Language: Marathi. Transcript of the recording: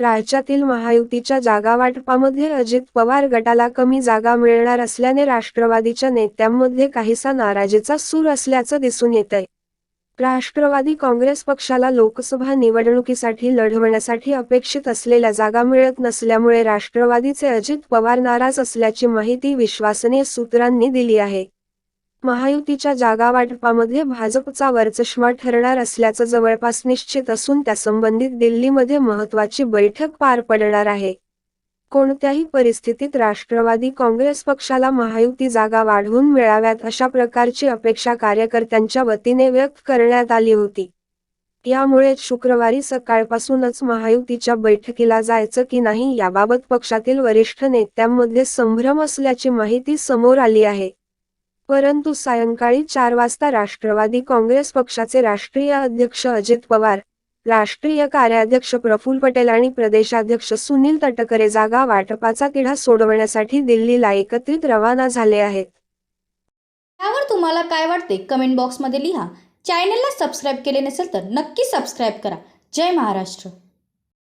राज्यातील महायुतीच्या जागावाटपामध्ये अजित पवार गटाला कमी जागा मिळणार असल्याने राष्ट्रवादीच्या नेत्यांमध्ये काहीसा नाराजीचा सूर असल्याचं दिसून येतंय. राष्ट्रवादी काँग्रेस पक्षाला लोकसभा निवडणुकीसाठी लढवण्यासाठी अपेक्षित असलेल्या जागा मिळत नसल्यामुळे राष्ट्रवादीचे अजित पवार नाराज असल्याची माहिती विश्वसनीय सूत्रांनी दिली आहे. महायुतीच्या जागा वाटपामध्ये भाजपचा वरचष्मा ठरणार असल्याचं जवळपास निश्चित असून त्यासंबंधित दिल्लीमध्ये महत्त्वाची बैठक पार पडणार आहे. कोणत्याही परिस्थितीत राष्ट्रवादी काँग्रेस पक्षाला महायुती जागा वाढवून मिळाव्यात अशा प्रकारची अपेक्षा कार्यकर्त्यांच्या वतीने व्यक्त करण्यात आली होती. यामुळे शुक्रवारी सकाळपासूनच महायुतीच्या बैठकीला जायचं की नाही याबाबत पक्षातील वरिष्ठ नेत्यांमध्ये संभ्रम असल्याची माहिती समोर आली आहे. परंतु सायंकाळी चार वाजता राष्ट्रवादी काँग्रेस पक्षाचे राष्ट्रीय अध्यक्ष अजित पवार राष्ट्रीय कार्याध्यक्ष प्रफुल्ल पटेल आणि प्रदेशाध्यक्ष सुनील तटकरे जागा वाटपाचा तिढा सोडवण्यासाठी दिल्लीला एकत्रित रवाना झाले आहेत. त्यावर तुम्हाला काय वाटते? कमेंट बॉक्समध्ये लिहा. चॅनलला सबस्क्राईब केले नसेल तर नक्की सबस्क्राईब करा. जय महाराष्ट्र.